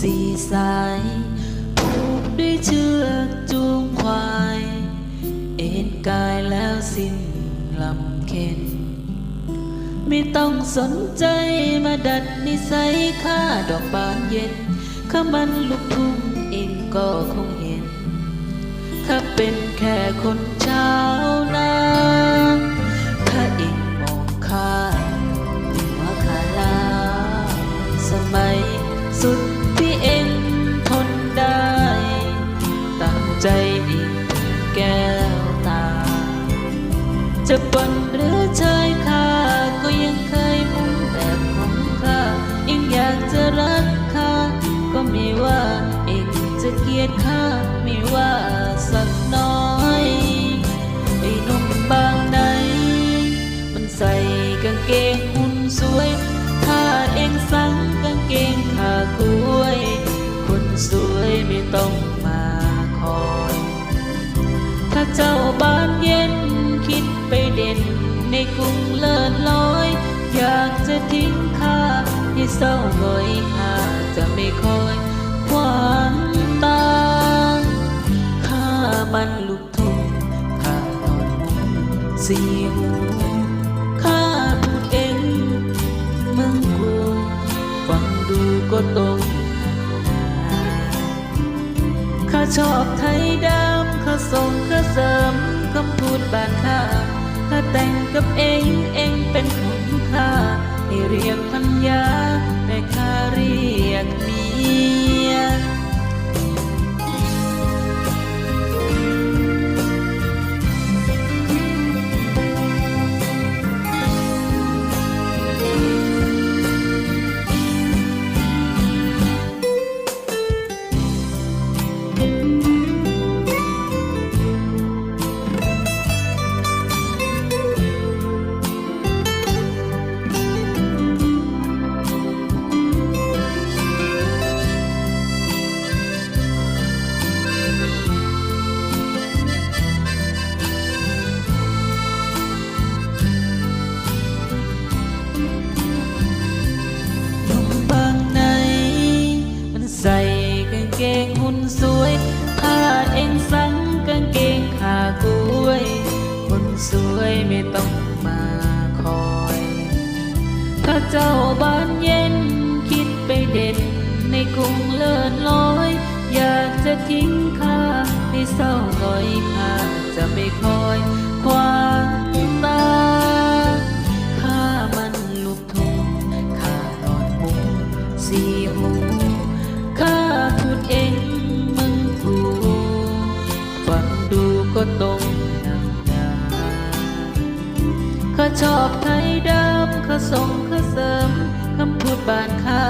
สีใสผูกด้วยเชือกจูงควาย เอ็นกายแล้วสิ้นลำเค็น ไม่ต้องสนใจมาดัดนิสัยข้าดอกบานเย็นข้ามันลุกทุ่งเองก็คงเห็นข้าเป็นแค่คนเช้านะ เองทนได้ตั้งใจอีกแก้วตา จะปนหรือเชยข้าก็ยังเคยมุ่งแบบของข้าเองอยากจะรักข้าก็ไม่ว่าเองจะเกลียดข้าไม่ว่าสักน้อยไอ้นุ่มบางไหนมันใส่กางเกงหุ่นสวย เจ้าบ้านเย็น คิดไปเด่น ในกรุงเลิศลอย อยากจะทิ้งข้าให้เศร้าหงอยข้าจะไม่คอยหวานตางข้ามันลูกทุ่งข้านอนมุงสีหูข้าพูดเองมึงกูฟังดูก็ตรงข้าชอบไทยดำข้าส่ง กับเองเองเป็นของข้าให้เรียกพันยาแต่ข้าเรียกมี ถ้าเจ้าบ้านเย็น คิดไปเด่นในกรุงเลิศลอย อยากจะทิ้งข้าให้เศร้าหงอยข้าจะไม่คอยควาตาข้ามันลูกทุ่งข้านอนมุงสีหูข้าพูดเองมึงกูฟังดูก็ตรงน้ำตาข้าชอบไทยดำข้าส่ง เสริมคำพูดบานค่า